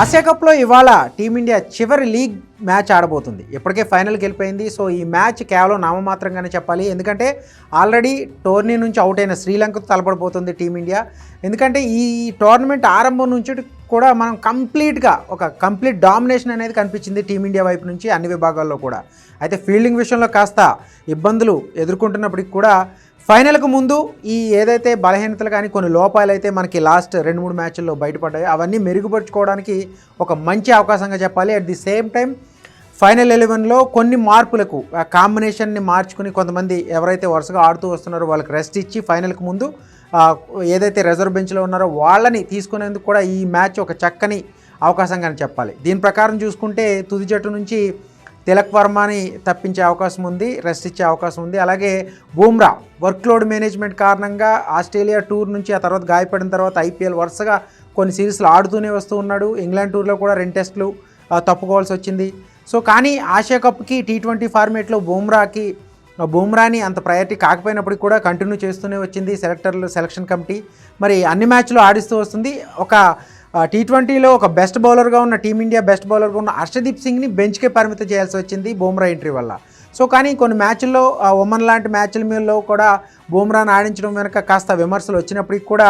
Asia కప్లో ఇవాళ team India చివరి లీగ్ మ్యాచ్ ఆడబోతుంది. ఇప్పటికే ఫైనల్కి వెళ్ళిపోయింది. సో ఈ మ్యాచ్ కేవలం నామమాత్రంగానే చెప్పాలి. ఎందుకంటే ఆల్రెడీ టోర్నీ నుంచి అవుట్ అయిన శ్రీలంకతో తలపడిపోతుంది టీమిండియా. ఎందుకంటే ఈ టోర్నమెంట్ ఆరంభం నుంచి కూడా మనం కంప్లీట్గా ఒక కంప్లీట్ డామినేషన్ అనేది కనిపించింది టీమిండియా వైపు నుంచి అన్ని విభాగాల్లో కూడా. అయితే ఫీల్డింగ్ విషయంలో కాస్త ఇబ్బందులు ఎదుర్కొంటున్నప్పటికి కూడా ఫైనల్కు ముందు ఈ ఏదైతే బలహీనతలు కానీ కొన్ని లోపాలు అయితే మనకి లాస్ట్ రెండు మూడు మ్యాచ్ల్లో బయటపడ్డాయి అవన్నీ మెరుగుపరుచుకోవడానికి ఒక మంచి అవకాశంగా చెప్పాలి. At the same time final ఎలెవెన్లో కొన్ని మార్పులకు ఆ కాంబినేషన్ని మార్చుకుని కొంతమంది ఎవరైతే వరుసగా ఆడుతూ వస్తున్నారో వాళ్ళకి రెస్ట్ ఇచ్చి ఫైనల్కి ముందు ఏదైతే రిజర్వ్ బెంచ్లో ఉన్నారో వాళ్ళని తీసుకునేందుకు కూడా ఈ మ్యాచ్ ఒక చక్కని అవకాశంగానే చెప్పాలి. దీని ప్రకారం చూసుకుంటే తుది జట్టు నుంచి తిలక్ వర్మని తప్పించే అవకాశం ఉంది రెస్ట్ ఇచ్చే అవకాశం ఉంది. అలాగే బూమ్రా వర్క్లోడ్ మేనేజ్మెంట్ కారణంగా ఆస్ట్రేలియా టూర్ నుంచి ఆ తర్వాత గాయపడిన తర్వాత ఐపీఎల్ వరుసగా కొన్ని సిరీస్లు ఆడుతూనే వస్తూ ఉన్నాడు. ఇంగ్లాండ్ టూర్లో కూడా రెండు టెస్టులు తప్పుకోవాల్సి వచ్చింది. సో కానీ ఆసియా కప్కి టీ ట్వంటీ ఫార్మేట్లో బూమ్రాకి బూమ్రాని అంత ప్రయారిటీ కాకపోయినప్పటికీ కూడా కంటిన్యూ చేస్తూనే వచ్చింది సెలెక్టర్లు సెలక్షన్ కమిటీ. మరి అన్ని మ్యాచ్లు ఆడిస్తూ వస్తుంది. ఒక టీ ట్వంటీలో ఒక బెస్ట్ బౌలర్గా ఉన్న టీమిండియా బెస్ట్ బౌలర్గా ఉన్న హర్షదీప్ సింగ్ని బెంచ్కే పరిమితం చేయాల్సి వచ్చింది బూమ్రా ఎంట్రీ వల్ల. సో కానీ కొన్ని మ్యాచ్ల్లో ఆ, లాంటి మ్యాచ్ల మీదలో కూడా బూమ్రాను ఆడించడం వెనుక కాస్త విమర్శలు వచ్చినప్పటికీ కూడా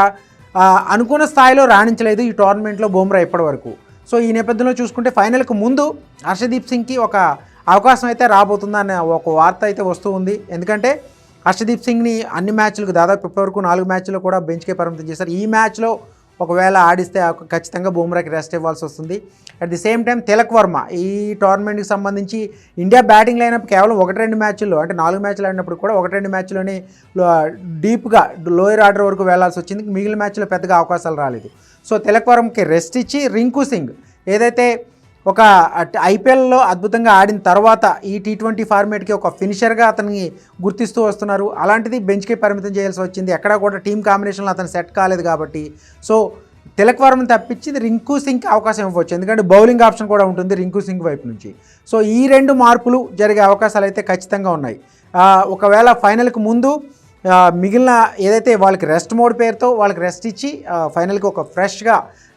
అనుకున్న స్థాయిలో రాణించలేదు ఈ టోర్నమెంట్లో బూమ్రా ఇప్పటివరకు. సో ఈ నేపథ్యంలో చూసుకుంటే ఫైనల్కు ముందు హర్షదీప్ సింగ్కి ఒక అవకాశం అయితే రాబోతుందన్న ఒక వార్త అయితే వస్తూ ఉంది. ఎందుకంటే హర్షదీప్ సింగ్ని అన్ని మ్యాచ్లకు దాదాపు ఇప్పటివరకు నాలుగు మ్యాచ్లు కూడా బెంచ్కే పరిమితం చేశారు. ఈ మ్యాచ్లో ఒకవేళ ఆడిస్తే ఖచ్చితంగా బూమ్రాకి రెస్ట్ ఇవ్వాల్సి వస్తుంది. At the same time Tilak Varma ఈ టోర్నమెంట్కి సంబంధించి ఇండియా బ్యాటింగ్ లైనప్ కేవలం ఒకటి రెండు మ్యాచ్ల్లో అంటే నాలుగు మ్యాచ్లు ఆడినప్పుడు కూడా ఒకటి రెండు మ్యాచ్లోనే డీప్గా లోయర్ ఆర్డర్ వరకు వెళ్ళాల్సి వచ్చింది. మిగిలిన మ్యాచ్లో పెద్దగా అవకాశాలు రాలేదు. సో తిలక్ వర్మకి రెస్ట్ ఇచ్చి రింకు సింగ్ ఏదైతే ఒక ఐపీఎల్లో అద్భుతంగా ఆడిన తర్వాత ఈ టీ ట్వంటీ ఫార్మేట్కి ఒక ఫినిషర్గా అతన్ని గుర్తిస్తూ వస్తున్నారు. అలాంటిది బెంచ్కే పరిమితం చేయాల్సి వచ్చింది. ఎక్కడా కూడా టీం కాంబినేషన్లో అతను సెట్ కాలేదు కాబట్టి. సో తిలక్ వర్మ తప్పించింది రింకు సింగ్కి అవకాశం ఇవ్వచ్చు. ఎందుకంటే బౌలింగ్ ఆప్షన్ కూడా ఉంటుంది రింకు సింగ్ వైపు నుంచి. సో ఈ రెండు మార్పులు జరిగే అవకాశాలు అయితే ఖచ్చితంగా ఉన్నాయి. ఒకవేళ ఫైనల్కి ముందు మిగిలిన ఏదైతే వాళ్ళకి రెస్ట్ మోడ్ పేరుతో వాళ్ళకి రెస్ట్ ఇచ్చి ఫైనల్కి ఒక ఫ్రెష్గా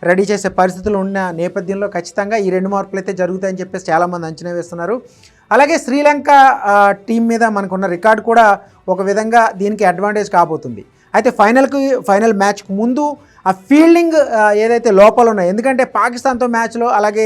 రెడీ చేసే పరిస్థితులు ఉన్న నేపథ్యంలో ఖచ్చితంగా ఈ రెండు మార్పులు అయితే జరుగుతాయని చెప్పేసి చాలామంది అంచనా వేస్తున్నారు. అలాగే శ్రీలంక టీం మీద మనకున్న రికార్డు కూడా ఒక విధంగా దీనికి అడ్వాంటేజ్ కాబోతుంది. అయితే ఫైనల్కి ఫైనల్ మ్యాచ్కి ముందు ఆ ఫీల్డింగ్ ఏదైతే లోపాలు ఉన్నాయో ఎందుకంటే పాకిస్తాన్తో మ్యాచ్లో అలాగే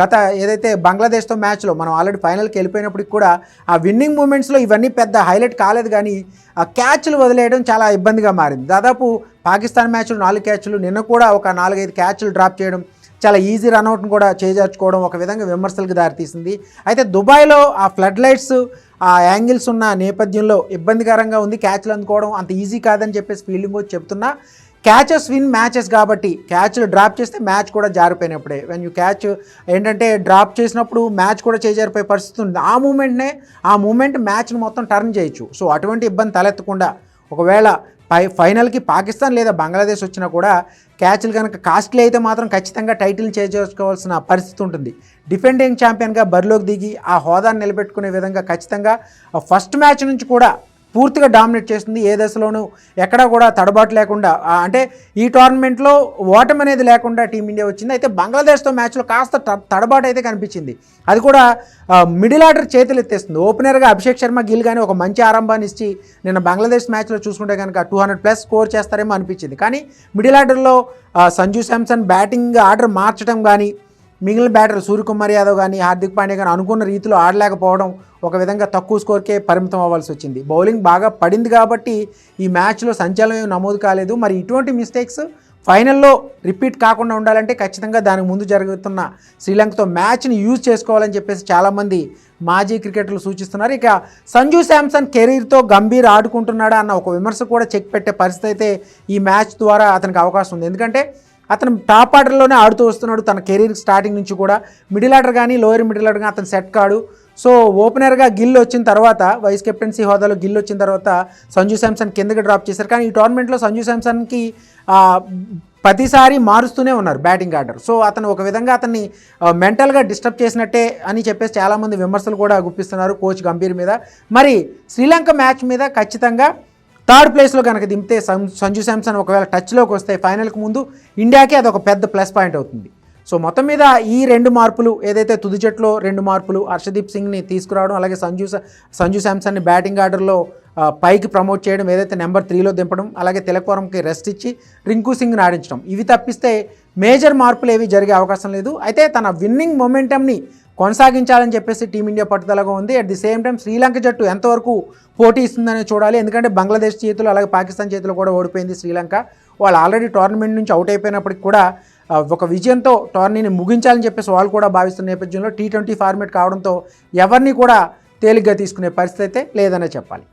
గత ఏదైతే బంగ్లాదేశ్తో మ్యాచ్లో మనం ఆల్రెడీ ఫైనల్కి వెళ్ళిపోయినప్పటికి కూడా ఆ విన్నింగ్ మూమెంట్స్లో ఇవన్నీ పెద్ద హైలైట్ కాలేదు కానీ ఆ క్యాచ్లు వదిలేయడం చాలా ఇబ్బందిగా మారింది. దాదాపు పాకిస్తాన్ మ్యాచ్లు నాలుగు క్యాచ్లు నిన్న కూడా ఒక నాలుగైదు క్యాచ్లు డ్రాప్ చేయడం చాలా ఈజీ రన్అట్ను కూడా చేజార్చుకోవడం ఒక విధంగా విమర్శలకు దారితీసింది. అయితే దుబాయ్లో ఆ ఫ్లడ్ లైట్స్ ఆ యాంగిల్స్ ఉన్న నేపథ్యంలో ఇబ్బందికరంగా ఉంది. క్యాచ్లు అందుకోవడం అంత ఈజీ కాదని చెప్పేసి ఫీల్డింగ్ వచ్చి చెప్తున్నా. క్యాచెస్ విన్ మ్యాచెస్ కాబట్టి క్యాచ్లు డ్రాప్ చేస్తే మ్యాచ్ కూడా జారిపోయినప్పుడే. వెన్ యూ క్యాచ్ ఏంటంటే డ్రాప్ చేసినప్పుడు మ్యాచ్ కూడా చేజారిపోయే పరిస్థితి ఉంది. ఆ మూమెంట్నే ఆ మూమెంట్ మ్యాచ్ను మొత్తం టర్న్ చేయొచ్చు. సో అటువంటి ఇబ్బంది తలెత్తకుండా ఒకవేళ పై ఫైనల్కి పాకిస్తాన్ లేదా బంగ్లాదేశ్ వచ్చినా కూడా క్యాచ్లు కనుక కాస్ట్లీ అయితే మాత్రం ఖచ్చితంగా టైటిల్ చేజేసుకోవాల్సిన పరిస్థితి ఉంటుంది. డిఫెండింగ్ ఛాంపియన్గా బరిలోకి దిగి ఆ హోదాను నిలబెట్టుకునే విధంగా ఖచ్చితంగా ఫస్ట్ మ్యాచ్ నుంచి కూడా పూర్తిగా డామినేట్ చేస్తుంది. ఏ దశలోనూ ఎక్కడా కూడా తడబాటు లేకుండా అంటే ఈ టోర్నమెంట్లో ఓటమి అనేది లేకుండా టీమిండియా వచ్చింది. అయితే బంగ్లాదేశ్తో మ్యాచ్లో కాస్త తడబాటు అయితే కనిపించింది. అది కూడా మిడిల్ ఆర్డర్ చేతులు ఎత్తేస్తుంది. ఓపెనర్గా అభిషేక్ శర్మ గిల్ కానీ ఒక మంచి ఆరంభాన్ని ఇచ్చి నిన్న బంగ్లాదేశ్ మ్యాచ్లో చూసుకుంటే కనుక టూ హండ్రెడ్ ప్లస్ స్కోర్ చేస్తారేమో అనిపించింది. కానీ మిడిల్ ఆర్డర్లో సంజు శాంసన్ బ్యాటింగ్ ఆర్డర్ మార్చడం కానీ మిగిలిన బ్యాటర్ సూర్యకుమార్ యాదవ్ కానీ హార్దిక్ పాండ్యా కానీ అనుకున్న రీతిలో ఆడలేకపోవడం ఒక విధంగా తక్కువ స్కోర్కే పరిమితం అవ్వాల్సి వచ్చింది. బౌలింగ్ బాగా పడింది కాబట్టి ఈ మ్యాచ్లో సంచలనం నమోదు కాలేదు. మరి ఇటువంటి మిస్టేక్స్ ఫైనల్లో రిపీట్ కాకుండా ఉండాలంటే ఖచ్చితంగా దానికి ముందు జరుగుతున్న శ్రీలంకతో మ్యాచ్ని యూజ్ చేసుకోవాలని చెప్పేసి చాలామంది మాజీ క్రికెటర్లు సూచిస్తున్నారు. ఇక సంజు శాంసన్ కెరీర్తో గంభీర్ ఆడుకుంటున్నాడా అన్న ఒక విమర్శ కూడా చెక్ పెట్టే పరిస్థితి అయితే ఈ మ్యాచ్ ద్వారా అతనికి అవకాశం ఉంది. ఎందుకంటే అతను టాప్ ఆర్డర్లోనే ఆడుతూ వస్తున్నాడు. తన కెరీర్ స్టార్టింగ్ నుంచి కూడా. మిడిల్ ఆర్డర్ కానీ లోయర్ మిడిల్ ఆర్డర్ కానీ అతను సెట్ కాడు. సో ఓపెనర్గా గిల్ వచ్చిన తర్వాత వైస్ కెప్టెన్సీ హోదాలో గిల్ వచ్చిన తర్వాత సంజు శాంసన్ కిందకి డ్రాప్ చేశారు. కానీ ఈ టోర్నమెంట్లో సంజు శాంసన్కి ప్రతిసారి మారుస్తూనే ఉన్నారు బ్యాటింగ్ ఆర్డర్. సో అతను ఒక విధంగా అతన్ని మెంటల్గా డిస్టర్బ్ చేసినట్టే అని చెప్పేసి చాలామంది విమర్శలు కూడా గుప్పిస్తున్నారు కోచ్ గంభీర్ మీద. మరి శ్రీలంక మ్యాచ్ మీద ఖచ్చితంగా థర్డ్ ప్లేస్లో కనుక దింపితే సంజు శాంసన్ ఒకవేళ టచ్లోకి వస్తే ఫైనల్కి ముందు ఇండియాకే అది ఒక పెద్ద ప్లస్ పాయింట్ అవుతుంది. సో మొత్తం మీద ఈ రెండు మార్పులు ఏదైతే తుది జట్టులో రెండు మార్పులు హర్షదీప్ సింగ్ని తీసుకురావడం అలాగే సంజు సంజు శాంసన్ని బ్యాటింగ్ ఆర్డర్లో పైకి ప్రమోట్ చేయడం ఏదైతే నెంబర్ త్రీలో దింపడం అలాగే తిలకవరంకి రెస్ట్ ఇచ్చి రింకు సింగ్ని ఆడించడం. ఇవి తప్పిస్తే మేజర్ మార్పులు ఏవి జరిగే అవకాశం లేదు. అయితే తన విన్నింగ్ మొమెంటమ్ని కొనసాగించాలని చెప్పేసి టీమిండియా పట్టుదలగా ఉంది. At the same time Sri Lanka జట్టు ఎంతవరకు పోటీ ఇస్తుందని చూడాలి. ఎందుకంటే బంగ్లాదేశ్ చేతులు అలాగే పాకిస్తాన్ చేతులు కూడా ఓడిపోయింది శ్రీలంక. వాళ్ళు ఆల్రెడీ టోర్నమెంట్ నుంచి అవుట్ అయిపోయినప్పటికి కూడా ఒక విజయంతో టోర్నీని ముగించాలని చెప్పేసి వాళ్ళు కూడా భావిస్తున్న నేపథ్యంలో టీ ట్వంటీ ఫార్మేట్ కావడంతో ఎవరిని కూడా తేలిగ్గా తీసుకునే పరిస్థితి అయితే లేదనే చెప్పాలి.